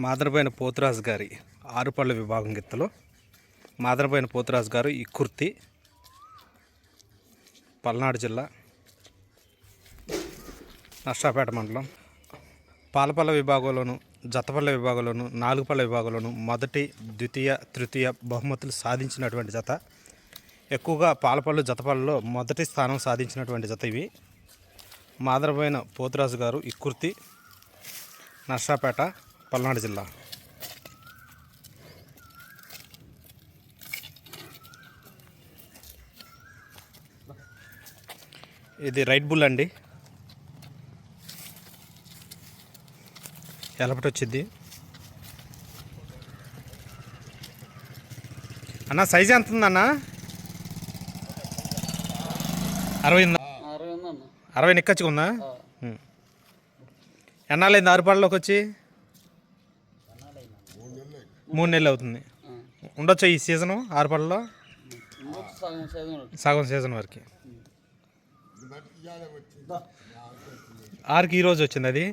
మాదరబోయిన పోతురాజు గారి ఆరుపళ్ళ విభాగం గిత్తలు మాదరబోయిన పోతురాజు గారు ఈ కుర్తి పల్నాడు జిల్లా నష్టాపేట మండలం. పాలపల్ల విభాగంలోను జతపల్ల విభాగంలోను నాలుగుపల్ల విభాగంలోను మొదటి ద్వితీయ తృతీయ బహుమతులు సాధించినటువంటి జత. ఎక్కువగా పాలపల్లు జతపల్లలో మొదటి స్థానం సాధించినటువంటి జత ఇవి. మాదరబోయిన పోతురాజు గారు ఈ కుర్తి నర్సాపేట పల్నాడు జిల్లా. ఇది రైట్ బుల్ అండి. ఎలపటి వచ్చింది. అన్న సైజ్ ఎంత ఉందన్న అరవై ఉందా? అరవై ఉం. ఎన్నాళ్ళైంది ఆరుపాడులోకి వచ్చి? మూడు నెలలు అవుతుంది. ఉండొచ్చా ఈ సీజను ఆరుపాడులో ఇంకొక సగం సీజన్ వరకు. ఆరుకి ఈరోజు వచ్చింది అది?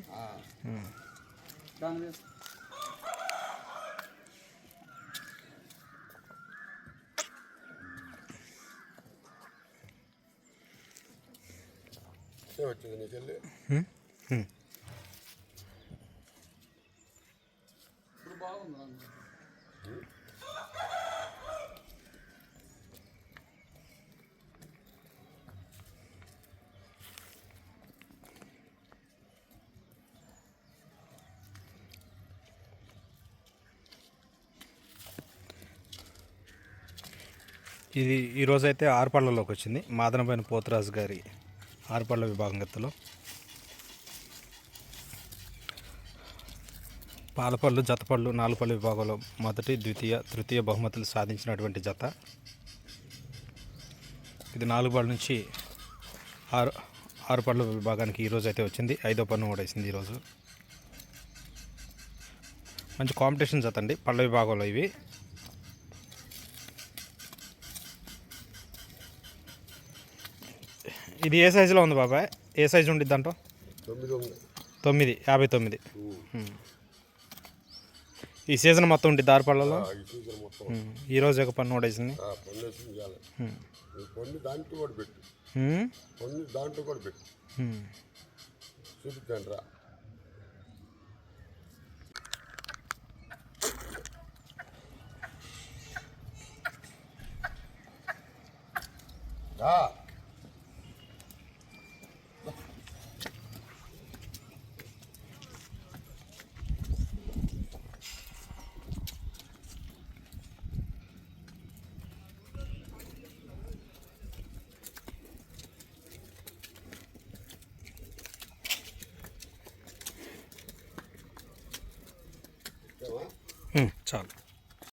వచ్చింది బాగుంది ఇది ఈరోజైతే అయితే వచ్చింది. మాదనపైన పోతరాజు గారి ఆరుపళ్ళ విభాగం గత్తలో. పాలపళ్ళు జతపళ్ళు నాలుపళ్ళు విభాగంలో మొదటి ద్వితీయ తృతీయ బహుమతులు సాధించినటువంటి జత. ఇది నాలుగు పళ్ళ నుంచి ఆరు ఆరు పళ్ళ విభాగానికి ఈరోజు అయితే వచ్చింది. ఐదో పన్ను కూడా వేసింది ఈరోజు మంచి కాంపిటీషన్ జత అండి. పళ్ళ విభాగంలో ఇవి. ఇది ఏ సైజులో ఉంది బాబాయ్? ఏ సైజు ఉండిద్ది దాంట్లో? తొమ్మిది యాభై తొమ్మిది. ఈ సీజన్ మొత్తం ఉండి దారిపళ్ళలో ఈ సీజన్ మొత్తం. ఈ రోజు ఒక పన్ను ఓడేసింది ఆ, పన్నేసి ఇవ్వాలి కొన్ని దాంట్లో కూడా పెట్టు. కొన్ని దాంట్లో కూడా పెట్టు. చూపించండి రా. రా. 음. 자.